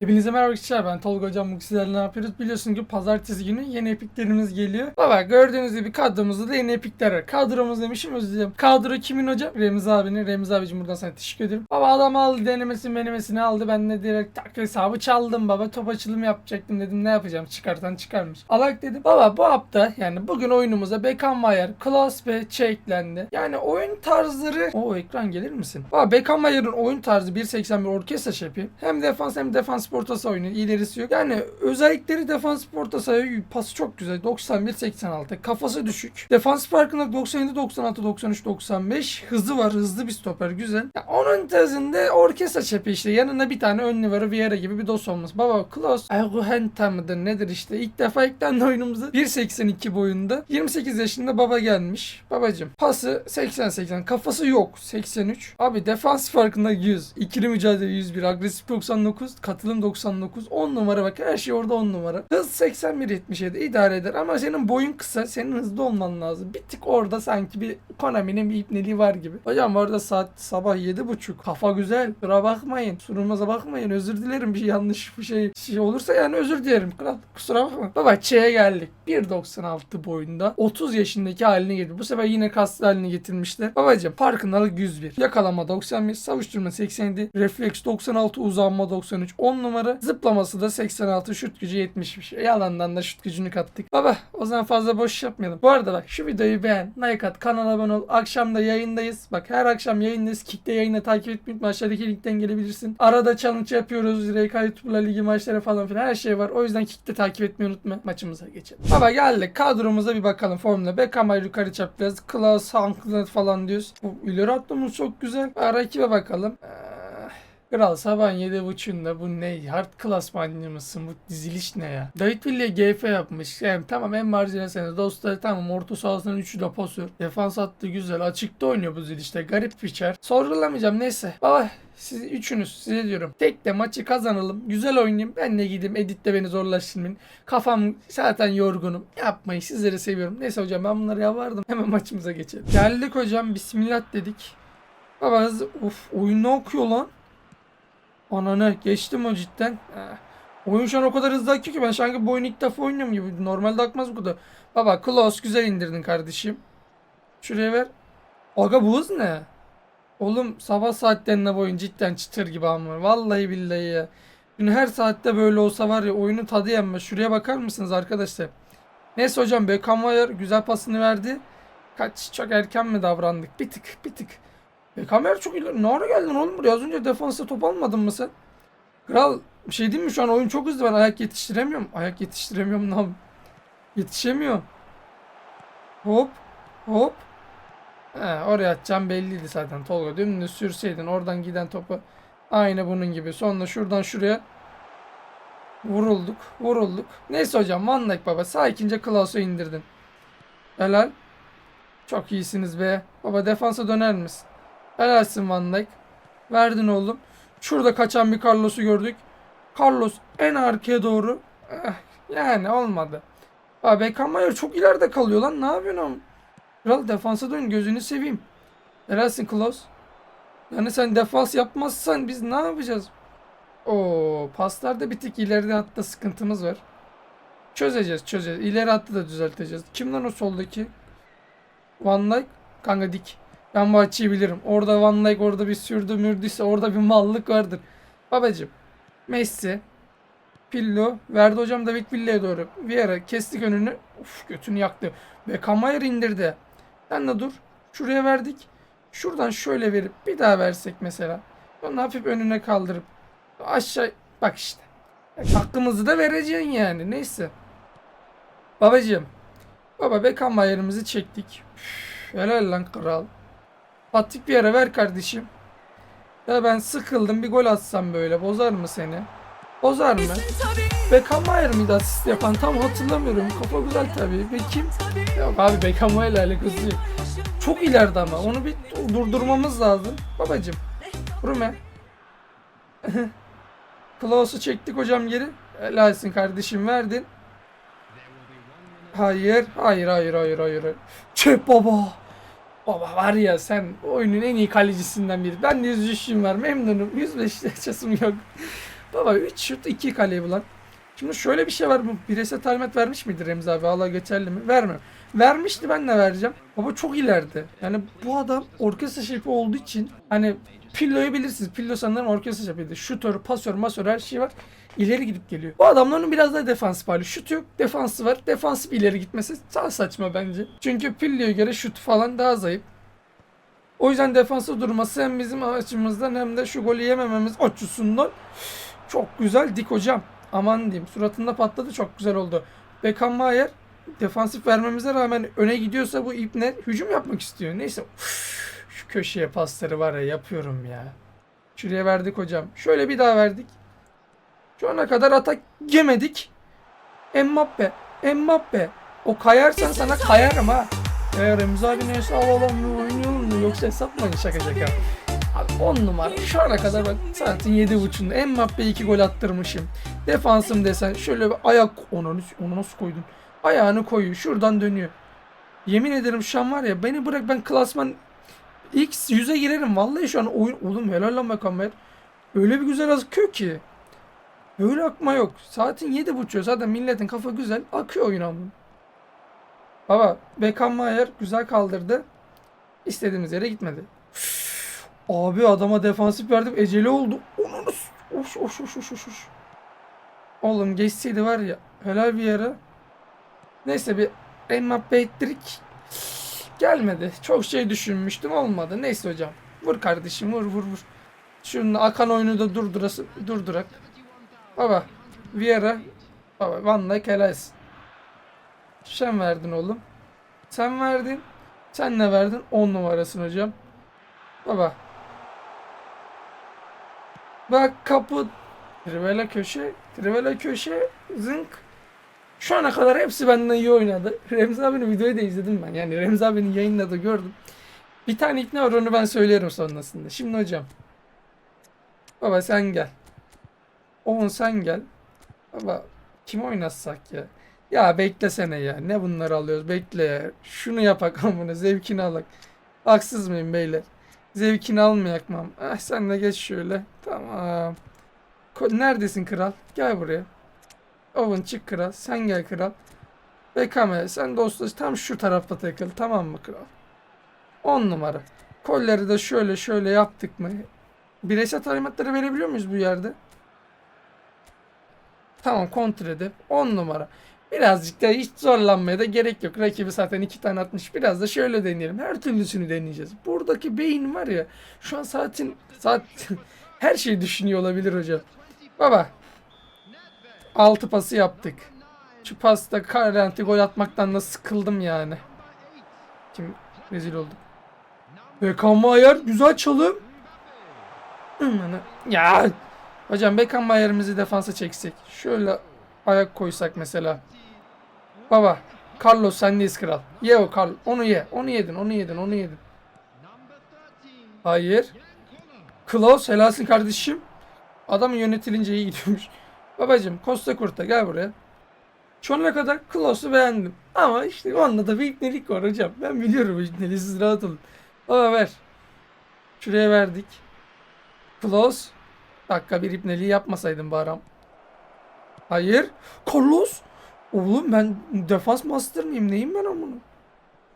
Hepinize merhaba arkadaşlar ben Tolga Hocam bu sizlerle ne yapıyoruz biliyorsunuz ki pazartesi günü yeni epiklerimiz geliyor. Baba gördüğünüz gibi kadromuzda da yeni epikler var. Kadromuz demişim özür dilerim. Kadro kimin hocam? Remzi abinin. Remzi abicim buradan sana teşekkür ederim. Baba adam aldı denemesini menemesini aldı. Ben de direkt tak hesabı çaldım baba. Top açılımı yapacaktım dedim ne yapacağım çıkartan çıkarmış. Alak dedim. Baba bu hafta yani bugün oyunumuza Beckenbauer, Klaus ve eklendi. Yani oyun tarzları... O ekran gelir misin? Baba Beckenbauer'ın oyun tarzı 1.81 orkestra şefi. Hem defans hem defans orta saha oynuyor. İlerisi yok. Yani özellikleri defans orta sahaya pası çok güzel. 91-86. Kafası düşük. Defans farkında 97 96 93 95. Hızı var. Hızlı bir stoper. Güzel. Ya onun tezinde orkestra şefi işte. Yanında bir tane ön numara Vieira gibi bir dos olması. Baba Klaus Erguhenta mıdır nedir işte. İlk defa eklendi oyunumuza. 1.82 boyunda. 28 yaşında baba gelmiş. Babacım pası 80-80. Kafası yok. 83. Abi defans farkında 100. İkili mücadele 101. Agresif 99. Katılım 99. 10 numara bak. Her şey orada 10 numara. Hız 81-77. idare eder. Ama senin boyun kısa. Senin hızlı olman lazım. Bir tık orada sanki bir Konami'nin bir ipneliği var gibi. Hocam bu arada saat sabah 7.30. Kafa güzel. Kusura bakmayın. Sunumuza bakmayın. Özür dilerim. Bir yanlış bir şey, şey olursa yani özür dilerim. Kral kusura bakma. Baba Ç'ye geldik. 1.96 boyunda. 30 yaşındaki haline geldi. Bu sefer yine kaslı haline getirmişler. Babacım farkındalık 101. Yakalama 91. Savuşturma 87. Refleks 96. Uzanma 93. 10 numara. Zıplaması da 86. Şut gücü 70'miş. Yalandan da şut gücünü kattık. Baba o zaman fazla boş yapmayalım. Bu arada bak şu videoyu beğen. Like at. Kanala abone ol. Akşam da yayındayız. Bak her akşam yayındayız. Kick'te yayını takip etmeyi unutma. Aşağıdaki linkten gelebilirsin. Arada challenge yapıyoruz. RK YouTube'la ligi maçları falan filan. Her şey var. O yüzden Kick'te takip etmeyi unutma. Maçımıza geçelim. Baba geldik. Kadromuza bir bakalım formuna. Beckham yukarı çapraz. Klaus Hankler falan diyoruz. Bu ileri atlımız çok güzel. Rakibe bakalım. Ee, Kral sabah 7.30'da bu ne? Hard class mısın? Bu diziliş ne ya? David Villa GF yapmış. Yani tamam en marjinal sene. Dostları tamam. Orta sahasının 3'ü de pasör. Defans attı güzel. Açıkta oynuyor bu zilişte. Garip piçer. Sorgulamayacağım neyse. Baba siz üçünüz size diyorum. Tek de maçı kazanalım. Güzel oynayayım. Ben de gideyim. Editte beni zorlaştırmayın. Kafam zaten yorgunum. Yapmayın. Sizleri seviyorum. Neyse hocam ben bunları yapardım. Hemen maçımıza geçelim. Geldik hocam. Bismillah dedik. Baba hızlı. Uf oyun ne okuyor lan? Ananı geçtim o cidden. Eh. Oyun şu an o kadar hızlı akıyor ki ben sanki bu oyunu ilk defa oynuyorum gibi. Normalde akmaz bu kadar. Baba Klaus güzel indirdin kardeşim. Şuraya ver. Aga bu hız ne? Oğlum sabah saatlerinde bu oyun cidden çıtır gibi ama. Vallahi billahi ya. Dün her saatte böyle olsa var ya oyunun tadı yenmez. Şuraya bakar mısınız arkadaşlar? Neyse hocam Beckenbauer güzel pasını verdi. Kaç çok erken mi davrandık? Bir tık bir tık. Beckenbauer çok ileri. Ne ara geldin oğlum buraya? Az önce defansta top almadın mı sen? Kral bir şey diyeyim mi şu an oyun çok hızlı ben ayak yetiştiremiyorum. Ayak yetiştiremiyorum lan. Yetişemiyorum. Hop hop. He, oraya atacağım belliydi zaten Tolga. Dümdüz sürseydin oradan giden topu aynı bunun gibi. Sonra şuradan şuraya vurulduk. Vurulduk. Neyse hocam Van Dijk baba sakince Klaus'u indirdin. Helal. Çok iyisiniz be. Baba defansa döner misin? Helalsin Van Dijk. Verdin oğlum. Şurada kaçan bir Carlos'u gördük. Carlos en arkaya doğru. Eh, yani olmadı. Abi Beckenbauer çok ileride kalıyor lan. Ne yapıyorsun oğlum? Kral defansa dön gözünü seveyim. Helalsin Klaus. Yani sen defans yapmazsan biz ne yapacağız? Oo, paslarda bir tık ileride hatta sıkıntımız var. Çözeceğiz çözeceğiz. İleri hattı da düzelteceğiz. Kim lan o soldaki? Van Dijk. Kanka dik. Ben bu açıyı bilirim. Orada Van Dijk orada bir sürdü mürdüyse orada bir mallık vardır. Babacım. Messi. Pillo. Verdi hocam David Villa'ya doğru. Vieira kestik önünü. Uf götünü yaktı. Beckenbauer indirdi. Sen de dur. Şuraya verdik. Şuradan şöyle verip bir daha versek mesela. Onu hafif önüne kaldırıp aşağı bak işte. Hakkımızı da vereceksin yani. Neyse. Babacığım. Baba Beckenbauer'ımızı çektik. Üf, helal lan kral. Patrik bir yere ver kardeşim. Ya ben sıkıldım bir gol atsam böyle bozar mı seni? Bozar mı? Beckenbauer mıydı asist yapan tam hatırlamıyorum. Kafa güzel tabii. Ve kim? Yok abi Beckenbauer ile alakası yok. Çok ileride ama onu bir durdurmamız lazım. Babacım. Rume. Klaus'u çektik hocam geri. Helalsin kardeşim verdin. Hayır, hayır, hayır, hayır, hayır. Çek baba. Baba var ya sen oyunun en iyi kalecisinden biri. Ben de 103'üm var memnunum. 105 yaşasım yok. Baba 3 şut 2 kaleyi bulan. Şimdi şöyle bir şey var bu bireysel talimat vermiş miydi Remzi abi? Allah geçerli mi? Verme. Vermişti ben de vereceğim. Baba çok ileride. Yani bu adam orkestra şefi olduğu için hani Pillo'yu bilirsiniz. Pillo sanırım orkestra şefiydi. Şutör, pasör, masör her şey var. İleri gidip geliyor. Bu adamların biraz daha defansif hali. Şut yok, defansı var. Defansif ileri gitmesi daha saçma bence. Çünkü Pillo'ya göre şut falan daha zayıf. O yüzden defansa durması hem bizim açımızdan hem de şu golü yemememiz açısından çok güzel dik hocam. Aman diyeyim. Suratında patladı çok güzel oldu. Beckham Mayer defansif vermemize rağmen öne gidiyorsa bu ipne hücum yapmak istiyor. Neyse. Üf, Şu köşeye pasları var ya yapıyorum ya. Şuraya verdik hocam. Şöyle bir daha verdik. Şu ana kadar atak yemedik. Mbappe. Mbappe. O kayarsan sana kayarım ha. Eğer Remzi abi neyse havalanmıyor oynayalım mı yoksa hesaplayın şaka şaka. Abi 10 numara şu ana kadar bak saatin 7.30'unda Mbappe 2 gol attırmışım. Defansım desen şöyle bir ayak onu, onu nasıl koydun? Ayağını koyuyor şuradan dönüyor. Yemin ederim şu an var ya beni bırak ben klasman X yüze girerim. Vallahi şu an oyun oğlum helal lan Beckham Öyle bir güzel akıyor ki. Böyle akma yok. Saatin 7.30 zaten milletin kafa güzel. Akıyor oyun ama. Baba Beckham Mayer güzel kaldırdı. İstediğimiz yere gitmedi. Üf, Abi adama defansif verdim. Eceli oldu. Onu Oş oş oş oş oş. oş. Oğlum geçseydi var ya helal bir yere. Neyse bir Mbappe ettirik. Gelmedi. Çok şey düşünmüştüm olmadı. Neyse hocam. Vur kardeşim vur vur vur. Şunun akan oyunu da durdurası durdurak. Baba Vieira Baba Van Dijk helalsin. Sen verdin oğlum. Sen verdin. Sen ne verdin? 10 numarasın hocam. Baba. Bak kapı. Trivela köşe. Trivela köşe. Zınk. Şu ana kadar hepsi benden iyi oynadı. Remzi abinin videoyu da izledim ben. Yani Remzi abinin yayınladı gördüm. Bir tane ikna var onu ben söylerim sonrasında. Şimdi hocam. Baba sen gel. Oğlum sen gel. Baba kim oynatsak ya? Ya beklesene ya. Ne bunları alıyoruz? Bekle ya. Şunu yapak bunu. Zevkini alak. Haksız mıyım beyler? Zevkini almayak mı? Ah sen de geç şöyle. Tamam. Ko- Neredesin kral? Gel buraya. Owen çık kral. Sen gel kral. Bekame sen dostlaş tam şu tarafta takıl. Tamam mı kral? 10 numara. Kolleri de şöyle şöyle yaptık mı? Bireysel talimatları verebiliyor muyuz bu yerde? Tamam kontrol edip 10 numara. Birazcık da hiç zorlanmaya da gerek yok. Rakibi zaten iki tane atmış. Biraz da şöyle deneyelim. Her türlüsünü deneyeceğiz. Buradaki beyin var ya. Şu an saatin saat her şeyi düşünüyor olabilir hocam. Baba. Altı pası yaptık. Şu pasta garanti gol atmaktan da sıkıldım yani. Kim rezil olduk. Beckham Mayer güzel çalım. Ya hocam Beckham Mayer'imizi defansa çeksek. Şöyle ayak koysak mesela. Baba Carlos sendeyiz kral. Ye o Carlos. Onu ye. Onu yedin. Onu yedin. Onu yedin. Hayır. Klaus helalsin kardeşim. Adam yönetilince iyi gidiyormuş. Babacım Costa Curta gel buraya. Şu ana kadar Klaus'u beğendim. Ama işte onda da bir ipnelik var hocam. Ben biliyorum bu ipneliği siz rahat olun. Baba ver. Şuraya verdik. Klaus. Dakika bir ipneliği yapmasaydım bari. Hayır. Carlos. Oğlum ben defans master mıyım? Neyim ben amına?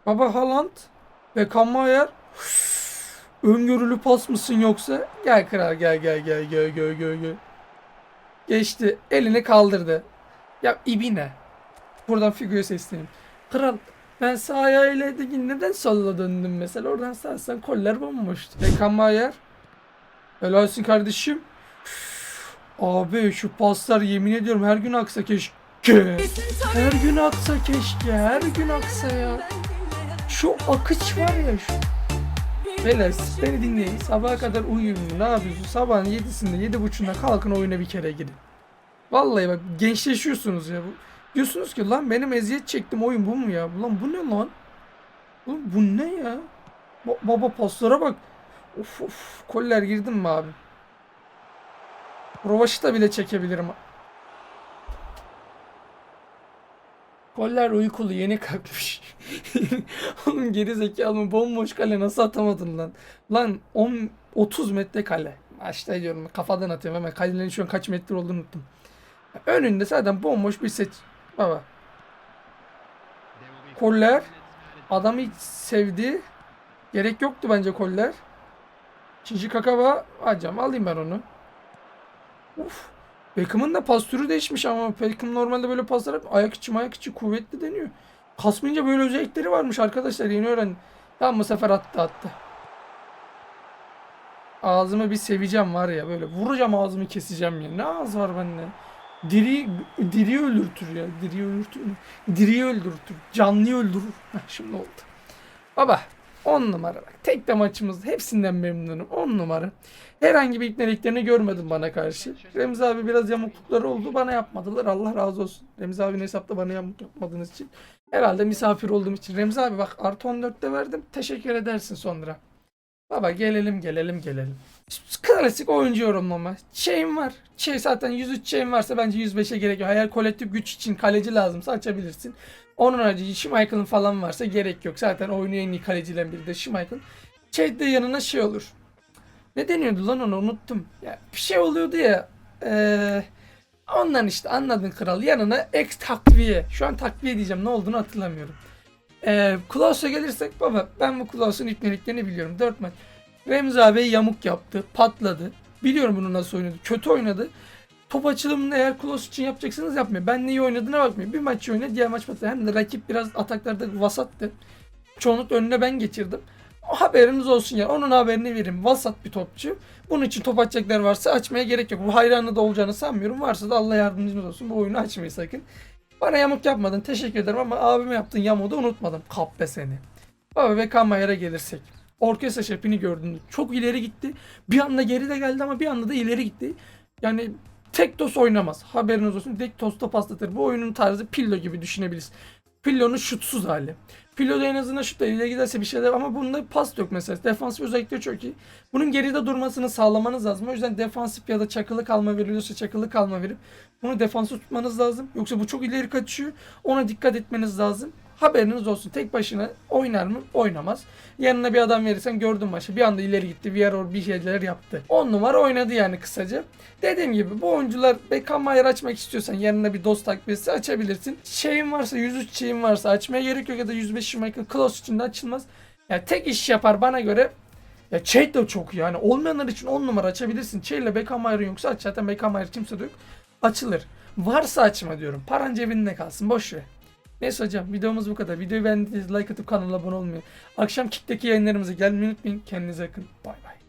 Baba Haaland. Beckham Mayer. Öngörülü pas mısın yoksa? Gel kral gel gel gel gel gel gel gel. Geçti. Elini kaldırdı. Ya ibine. Buradan figüre sesleneyim. Kral ben sağ ayağıyla edin neden solla döndüm mesela? Oradan sarsan koller bomboştu. Beckham Mayer. Helalsin kardeşim. Abi şu paslar yemin ediyorum her gün aksa keşke. Her gün aksa keşke. Her gün aksa ya. Şu akış var ya şu. Beyler siz beni dinleyin. Sabaha kadar uyuyun. Ne yapıyorsun? Sabahın 7'sinde 7.30'da kalkın oyuna bir kere gidin. Vallahi bak gençleşiyorsunuz ya. Diyorsunuz ki lan benim eziyet çektim oyun bu mu ya? Ulan bu ne lan? Ulan bu ne ya? Ba- baba paslara bak. Of of. Koller girdin mi abi? Rovaşita bile çekebilirim. Koller uykulu yeni kalkmış. Oğlum geri zekalı mı bomboş kale nasıl atamadın lan? Lan 10 30 metre kale. Maçta diyorum kafadan atıyorum hemen kalenin şu an kaç metre olduğunu unuttum. Önünde zaten bomboş bir seç. Baba. Koller. Adamı hiç sevdi. Gerek yoktu bence koller. İkinci kakaba. Hacam alayım ben onu. Uf. Beckham'ın da pas değişmiş ama Beckham normalde böyle paslar ayak içi ayak içi kuvvetli deniyor. Kasmayınca böyle özellikleri varmış arkadaşlar yeni öğrendim. Tamam bu sefer attı attı. Ağzımı bir seveceğim var ya böyle vuracağım ağzımı keseceğim ya. Ne ağız var bende. Diri, diri öldürtür ya. Diri öldürtür. Diri öldürtür. Canlıyı öldürür. Heh, şimdi oldu. Baba 10 numara bak. Tek de maçımız hepsinden memnunum. 10 numara. Herhangi bir ikneliklerini görmedim bana karşı. Remzi abi biraz yamuklukları oldu. Bana yapmadılar. Allah razı olsun. Remzi abinin hesapta bana yamuk yapmadığınız için. Herhalde misafir olduğum için. Remzi abi bak artı 14'te verdim. Teşekkür edersin sonra. Baba gelelim gelelim gelelim. Klasik oyuncu yorumlama. Şeyim var. Şey zaten 103 şeyim varsa bence 105'e gerek yok. Hayal kolektif güç için kaleci lazımsa açabilirsin. Onun harici Schmeichel'ın falan varsa gerek yok. Zaten oyunu en iyi kalecilerin biri de Schmeichel. Şey de yanına şey olur. Ne deniyordu lan onu unuttum. Ya bir şey oluyordu ya. Eee ondan işte anladın kral. Yanına ex takviye. Şu an takviye diyeceğim. Ne olduğunu hatırlamıyorum. Eee Klaus'a gelirsek baba ben bu Klaus'un ipneliklerini biliyorum. 4 maç. Remzi abi yamuk yaptı. Patladı. Biliyorum bunu nasıl oynadı. Kötü oynadı. Top açılımını eğer Klaus için yapacaksanız yapmayın. Ben neyi oynadığına bakmayın. Bir maç oynadı diğer maç patladı. Hem de rakip biraz ataklarda vasattı. Çoğunlukla önüne ben geçirdim. O haberiniz olsun ya. Onun haberini verin. Vasat bir topçu. Bunun için top açacaklar varsa açmaya gerek yok. Bu hayranı da olacağını sanmıyorum. Varsa da Allah yardımcınız olsun. Bu oyunu açmayın sakın. Bana yamuk yapmadın. Teşekkür ederim ama abime yaptığın yamuğu da unutmadım. Kahpe seni. Baba Beckham Mayer'e gelirsek. Orkestra şefini gördüm. Çok ileri gitti. Bir anda geri de geldi ama bir anda da ileri gitti. Yani tek toz oynamaz. Haberiniz olsun. Tek tosta paslatır. Bu oyunun tarzı Pillo gibi düşünebiliriz. Pillo'nun şutsuz hali. Pillo'da en azından şutla ileri giderse bir şeyler ama bunda pas yok mesela. Defansif özellikle çok iyi. Bunun geride durmasını sağlamanız lazım. O yüzden defansif ya da çakılı kalma veriliyorsa çakılı kalma verip bunu defansı tutmanız lazım. Yoksa bu çok ileri kaçıyor. Ona dikkat etmeniz lazım. Haberiniz olsun. Tek başına oynar mı? Oynamaz. Yanına bir adam verirsen gördün maçı. Bir anda ileri gitti. Viero bir şeyler yaptı. 10 numara oynadı yani kısaca. Dediğim gibi bu oyuncular Beckham Mayer açmak istiyorsan yanına bir dost takviyesi açabilirsin. Şeyin varsa 103 şeyin varsa açmaya gerek yok ya da 105 Michael Klaus için de açılmaz. Yani tek iş yapar bana göre ya Çeyt de çok yani olmayanlar için 10 numara açabilirsin. Çeyt ile Beckham Mayer'ın yoksa aç zaten Beckham Mayer kimse de yok. Açılır. Varsa açma diyorum. Paran cebinde kalsın. Boş ver. Neyse hocam videomuz bu kadar. Videoyu beğendiyseniz like atıp kanala abone olmayı. Akşam Kick'teki yayınlarımıza gelmeyi unutmayın. Kendinize bakın. Bay bay.